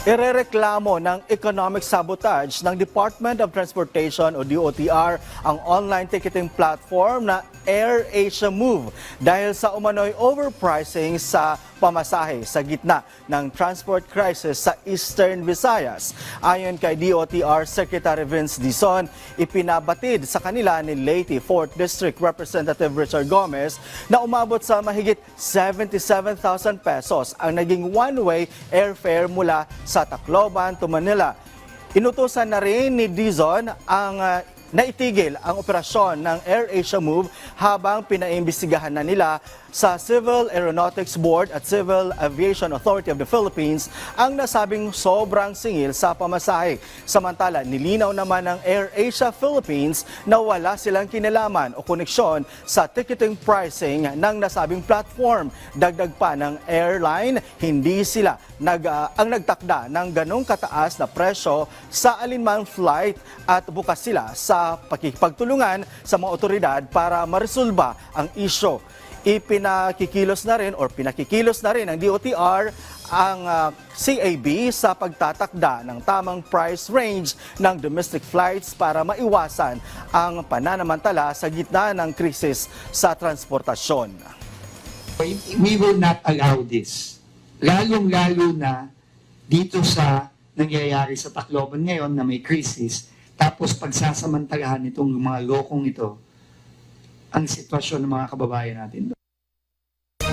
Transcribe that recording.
Irereklamo ng economic sabotage ng Department of Transportation o DOTR ang online ticketing platform na AirAsia Move dahil sa umano'y overpricing sa pamasahe sa gitna ng transport crisis sa Eastern Visayas. Ayon kay DOTR Secretary Vince Dizon, ipinabatid sa kanila ni Leyte 4th District Representative Richard Gomez na umabot sa mahigit 77,000 pesos ang naging one-way airfare mula Tacloban to Manila. Inutusan na rin ni Dizon ang naitigil ang operasyon ng AirAsia Move habang pinaimbestigahan na nila sa Civil Aeronautics Board at Civil Aviation Authority of the Philippines ang nasabing sobrang singil sa pamasahe. Samantala, nilinaw naman ng AirAsia Philippines na wala silang kinalaman o koneksyon sa ticketing pricing ng nasabing platform. Dagdag pa ng airline, hindi sila nag, ah, ang nagtakda ng ganong kataas na presyo sa alinmang flight at bukas sila sa pakikipagtulungan sa mga otoridad para maresolba ang isyo. Ipinakikilos na rin or pinakikilos na rin ng DOTR ang ah, CAB sa pagtatakda ng tamang price range ng domestic flights para maiwasan ang pananamantala sa gitna ng krisis sa transportasyon. we will not allow this. Lalong-lalo na dito sa nangyayari sa Tacloban ngayon na may crisis, tapos pagsasamantalahan itong mga lokong ito, ang sitwasyon ng mga kababayan natin.